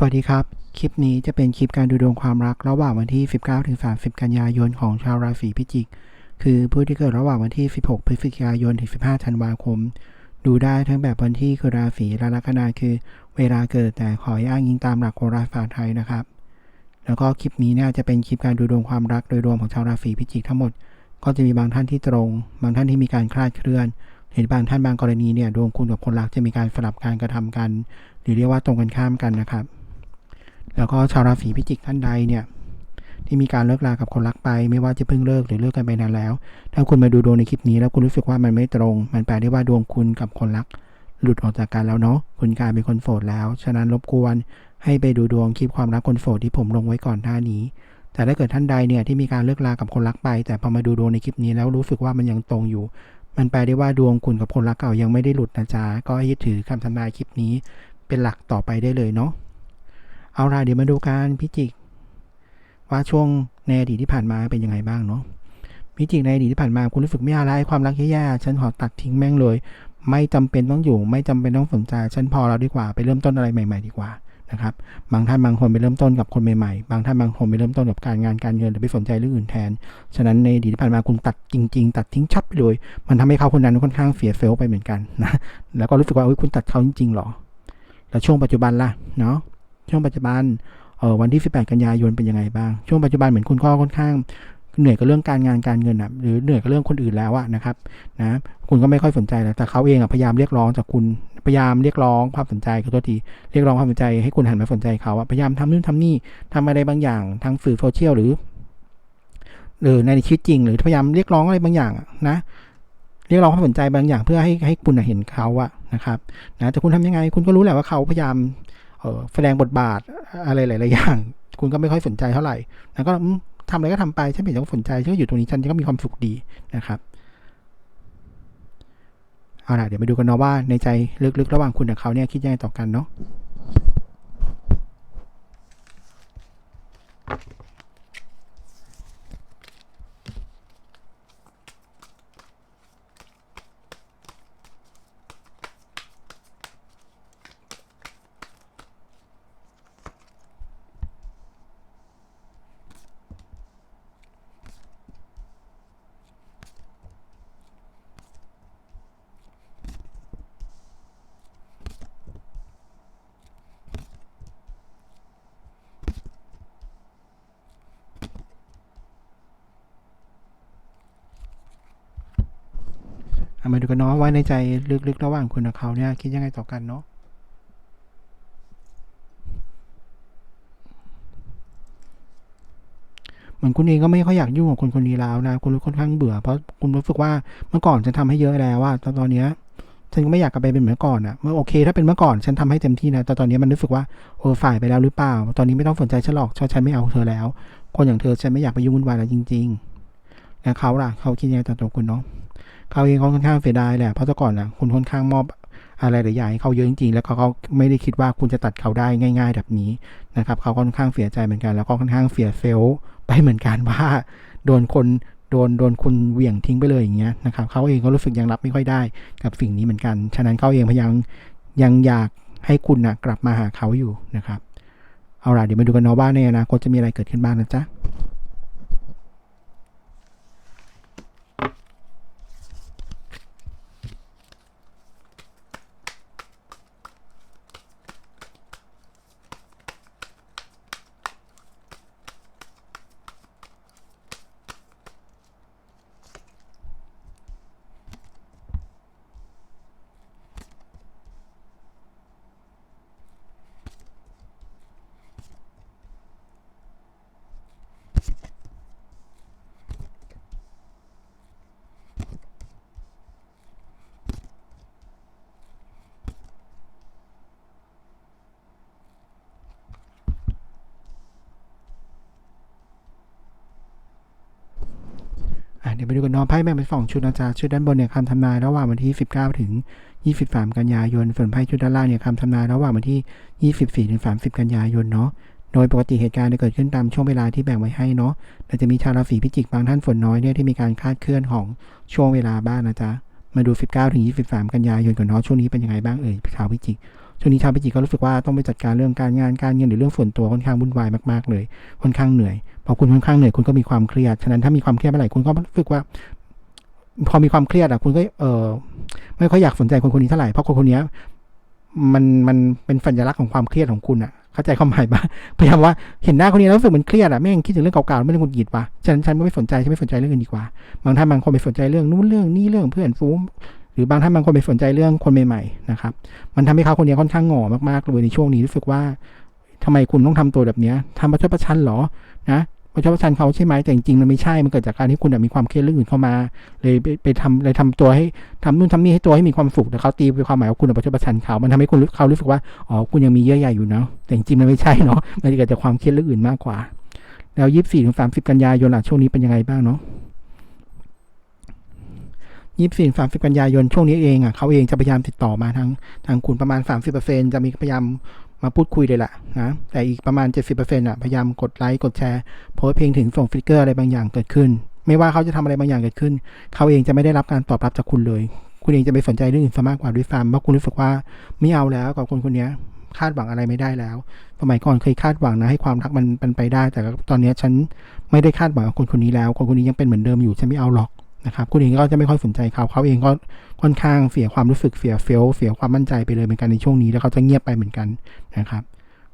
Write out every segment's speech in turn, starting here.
สวัสดีครับ คลิปนี้จะเป็นคลิปการดูดวงความรักระหว่างวันที่ 19ถึง30 กันยายนของชาวราศีพิจิก คือผู้ที่เกิดระหว่างวันที่ 16 พฤศจิกายนถึง 15 ธันวาคม ดูได้ทั้งแบบวันที่คือราศีและลัคนาคือ เวลาเกิดแต่ขออ้างอิงตามหลักโหราศาสตร์ไทยนะครับ แล้วก็คลิปนี้เนี่ยจะเป็นคลิปการดูดวงความรักโดยรวมของชาวราศีพิจิกทั้งหมด ก็จะมีบางท่านที่ตรง บางท่านที่มีการคลาดเคลื่อนเห็นบางท่านบางกรณีเนี่ยดวงคุณกับคนรักจะมีการสลับการกระทำกัน หรือเรียกว่าตรงกันข้ามกันนะครับ แล้วก็ชาวราศีพิจิกท่านใดเนี่ยที่มีการเลิกลากับคนรักไป ไม่ว่าจะเพิ่งเลิกหรือเลิกกันไปนานแล้ว ถ้าคุณมาดูดวงในคลิปนี้แล้วคุณรู้สึกว่ามันไม่ตรง มันแปลได้ว่าดวงคุณกับคนรัก หลุดออกจากกันแล้วเนาะคุณกลายเป็นคนโสดแล้ว ฉะนั้นรบกวนให้ไปดูดวงคลิปความรักคนโสดที่ผมลงไว้ก่อนหน้านี้ แต่ถ้าเกิดท่านใดเนี่ยที่มีการเลิกลากับคนรักไป แต่พอมาดูดวงในคลิปนี้แล้วรู้สึกว่ามันยังตรงอยู่ มันแปลได้ว่าดวงคุณกับคนรักเก่ายังไม่ได้หลุดนะจ๊ะก็ให้ยึดถือคำทำนายคลิปนี้ เป็นหลักต่อไปได้เลยเนาะ เอาล่ะเดี๋ยวมาดูการพิจิก ว่าช่วงในอดีตที่ผ่านมาเป็นยังไงบ้างเนาะพิจิกในอดีตที่ผ่านมาคุณรู้สึกไม่อะไรความรักแย่ๆฉันขอตัดทิ้งแม่งเลย ไม่จำเป็นต้องอยู่ ไม่จำเป็นต้องสนใจฉันพอแล้วดีกว่าไปเริ่มต้นอะไรใหม่ ๆ ดีกว่านะครับบางท่านบางคนไปเริ่มต้นกับคนใหม่ๆ บางท่านบางคนไปเริ่มต้นกับการงานการเงินหรือไปสนใจเรื่องอื่นแทน ฉะนั้นในอดีตที่ผ่านมาคุณตัดจริง ๆ ตัดทิ้งชับไปเลย มันทำให้เขาคนนั้นค่อนข้างเสียเซลล์ไปเหมือนกันนะ แล้วก็รู้สึกว่าเอ้ยคุณตัดเขาจริงๆหรอ แล้วช่วงปัจจุบันล่ะเนาะ ช่วงปัจจุบันเออวันที่ 18 กันยายนเป็นยังไงบ้าง ช่วงปัจจุบันเหมือนคุณก็ค่อนข้างเหนื่อยกับเรื่องการงานการเงินอะหรือเหนื่อยกับเรื่องคนอื่นแล้วอะนะครับนะคุณก็ไม่ค่อยสนใจแล้วแต่เขาเองอะพยายามเรียกร้องจากคุณพยายามเรียกร้องความสนใจขอโทษทีเรียกร้องความสนใจให้คุณหันมาสนใจเขาอะพยายามทำนู่นทำนี่ทำอะไรบางอย่างทางสื่อโซเชียลหรือหรือในชีวิตจริง หรือพยายามเรียกร้องอะไรบางอย่างนะเรียกร้องความสนใจบางอย่างเพื่อให้ให้คุณเห็นเขาอะนะครับนะแต่คุณทำยังไง คุณก็รู้แหละว่าเขาพยายาม แสดงบทบาทอะไรหลายๆอย่าง คุณก็ไม่ค่อยสนใจเท่าไหร่แล้วก็ทำอะไรก็ทำไปฉันไม่ต้องสนใจฉันก็อยู่ตรงนี้ฉันก็มีความสุขดีนะครับเอาล่ะเดี๋ยวไปดูกันเนาะว่าในใจลึกๆ ระหว่างคุณกับเขาเนี่ยคิดยังไงต่อกันเนาะ เอามาดูกันเนาะว่าในใจลึกๆระหว่างคุณกับเขาเนี่ยคิดยังไงต่อกันเนาะเหมือนคุณเองก็ไม่ค่อยอยากยุ่งกับคนคนนี้แล้วนะคุณรู้ค่อนข้างเบื่อเพราะคุณรู้สึกว่าเมื่อก่อนฉันทำให้เยอะแล้วว่าตอนเนี้ยฉันก็ไม่อยากกลับไปเป็นเหมือนเมื่อก่อนอะเมื่อโอเค ถ้าเป็นเมื่อก่อนฉันทำให้เต็มที่นะแต่ตอนนี้มันรู้สึกว่าเออฝ่ายไปแล้วหรือเปล่า ตอนนี้ไม่ต้องสนใจฉันหรอกฉันไม่เอาเธอแล้ว คนอย่างเธอฉันไม่อยากไปยุ่งวุ่นวายแล้วจริงๆแล้วเขาล่ะเขาคิดยังไงต่อตัวคุณเนาะ เขาเองเขาค่อนข้างเสียดายแหละเพราะแต่ก่อนนะคุณค่อนข้างมอบอะไรหลายอย่างให้เขาเยอะจริงๆ แล้วเขาไม่ได้คิดว่าคุณจะตัดเขาได้ง่าย ๆ แบบนี้นะครับเขาค่อนข้างเสียใจเหมือนกัน แล้วก็ค่อนข้างเสียเซลล์ไปเหมือนกันว่าโดนคนโดนโดนคุณเหวี่ยงทิ้งไปเลยอย่างเงี้ยนะครับเขาเองก็รู้สึกยังรับไม่ค่อยได้กับสิ่งนี้เหมือนกัน ฉะนั้นเขาเองพยายามยังอยากให้คุณนะกลับมาหาเขาอยู่นะครับ เอาล่ะเดี๋ยวมาดูกันเนาะว่าในอนาคตจะมีอะไรเกิดขึ้นบ้างนะจ๊ะ เดี๋ยวไปดูกันเนาะไพ่แบ่งเป็นสองชุดนะจ๊ะชุดด้านบนเนี่ยคำทำนายระหว่างวันที่ 19 ถึง 23 กันยายน ส่วนไพ่ชุดด้านล่างเนี่ยคำทำนายระหว่างวันที่ 24 ถึง 30 กันยายนเนาะโดยปกติเหตุการณ์จะเกิดขึ้นตามช่วงเวลาที่แบ่งไว้ให้เนาะแต่จะมีชาวราศีพิจิกบางท่านฝนน้อยเนี่ยที่มีการคาดเคลื่อนของช่วงเวลาบ้างนะจ๊ะมาดู 19 ถึง 23 กันยายนก่อนเนาะช่วงนี้เป็นยังไงบ้างเอ่ยชาวพิจิก ช่วงนี้ชาวพิจิกก็รู้สึกว่าต้องไปจัดการเรื่องการงานการเงินหรือเรื่องส่วนตัวค่อนข้างวุ่นวายมากๆเลย ค่อนข้างเหนื่อย พอคุณค่อนข้างเหนื่อยคุณก็มีความเครียด ฉะนั้นถ้ามีความเครียดเมื่อไหร่คุณก็รู้สึกว่า พอมีความเครียดอะคุณก็เออไม่ค่อยอยากสนใจคนคนนี้เท่าไหร่เพราะคนคนนี้มันมันเป็นสัญลักษณ์ของความเครียดของคุณอะเข้าใจความหมายปะพยายามว่าเห็นหน้าคนนี้แล้วรู้สึกมันเครียดอะไม่งคิดถึงเรื่องเก่าๆไม่ได้หงุดหงิดปะฉะนั้นฉันไม่สนใจฉันไม่สนใจเรื่องอื่นดีกว่าบางท่านบางคนไปสนใจเรื่องนู้นเรื่องนี้เรื่องเพื่อนฟูงห รือบางท่านบางคนไปสนใจเรื่องคนใหม่ๆนะครับ มันทำให้เขาคนนี้ค่อนข้างหงอมากๆเลยในช่วงนี้รู้สึกว่าทำไมคุณต้องทำตัวแบบนี้ทำประชดประชันเหรอนะประชดประชันเขาใช่ไหมแต่จริงๆมันไม่ใช่มันเกิดจากการที่คุณแบบมีความเครียดเรื่องอื่นเข้ามา เลยไปไปทำเลยทำตัวให้ทำนู่นทำนี่ให้ตัวให้มีความสุขแต่เขาตีไปความหมายว่าคุณเป็นประชดประชันเขา มันทำให้คุณรู้เขารู้สึกว่าอ๋อคุณยังมีเยื่อใยอยู่เนาะแต่จริงๆมันไม่ใช่เนาะมันเกิดจากความเครียดเรื่องอื่นมากกว่า แล้วยี่สิบสี่ถึงสามสิบกันยายนล่ะช่วงนี้เป็นยังไงบ้างเนาะ ยี่สิบสามสิบกันยายนช่วงนี้เองอะเขาเองจะพยายามติดต่อมาทางทางคุณประมาณสามสิบเปอร์เซ็นจะมีพยายามมาพูดคุยเลยแหละนะแต่อีกประมาณเจ็ดสิบเปอร์เซ็นอะพยายามกดไลค์กดแชร์โพสเพลงถึงส่งฟิกเกอร์อะไรบางอย่างเกิดขึ้น ไม่ว่าเขาจะทำอะไรบางอย่างเกิดขึ้น เขาเองจะไม่ได้รับการตอบรับจากคุณเลย คุณเองจะไปสนใจเรื่องอื่นซะมากกว่าด้วยซ้ำเพราะคุณรู้สึกว่าไม่เอาแล้วกับคนคนนี้คาดหวังอะไรไม่ได้แล้ว สมัยก่อนเคยคาดหวังนะให้ความรักมันเป็นไปได้ แต่ตอนนี้ฉันไม่ได้คาดหวังกับคนคนนี้แล้ว คนคนนี้ยังเป็นเหมือนเดิมอยู่ฉันไม่เอาหรอก นะครับคุณเองก็จะไม่ค่อยสนใจเขาเขาเองก็ค่อนข้างเสียความรู้สึกเสียเฟลเสียความมั่นใจไปเลยเหมือนกันในช่วงนี้แล้วเขาจะเงียบไปเหมือนกันนะครับ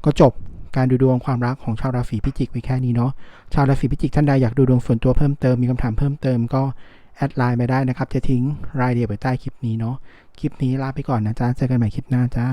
ก็จบการดูดวงความรักของชาวราศีพิจิกไปแค่นี้เนาะชาวราศีพิจิกท่านใดอยากดูดวงส่วนตัวเพิ่มเติมมีคำถามเพิ่มเติมก็แอดไลน์มาได้นะครับ จะทิ้งรายละเอียดไว้ใต้คลิปนี้เนาะคลิปนี้ลาไปก่อนนะจ๊ะเจอกันใหม่คลิปหน้าจ้า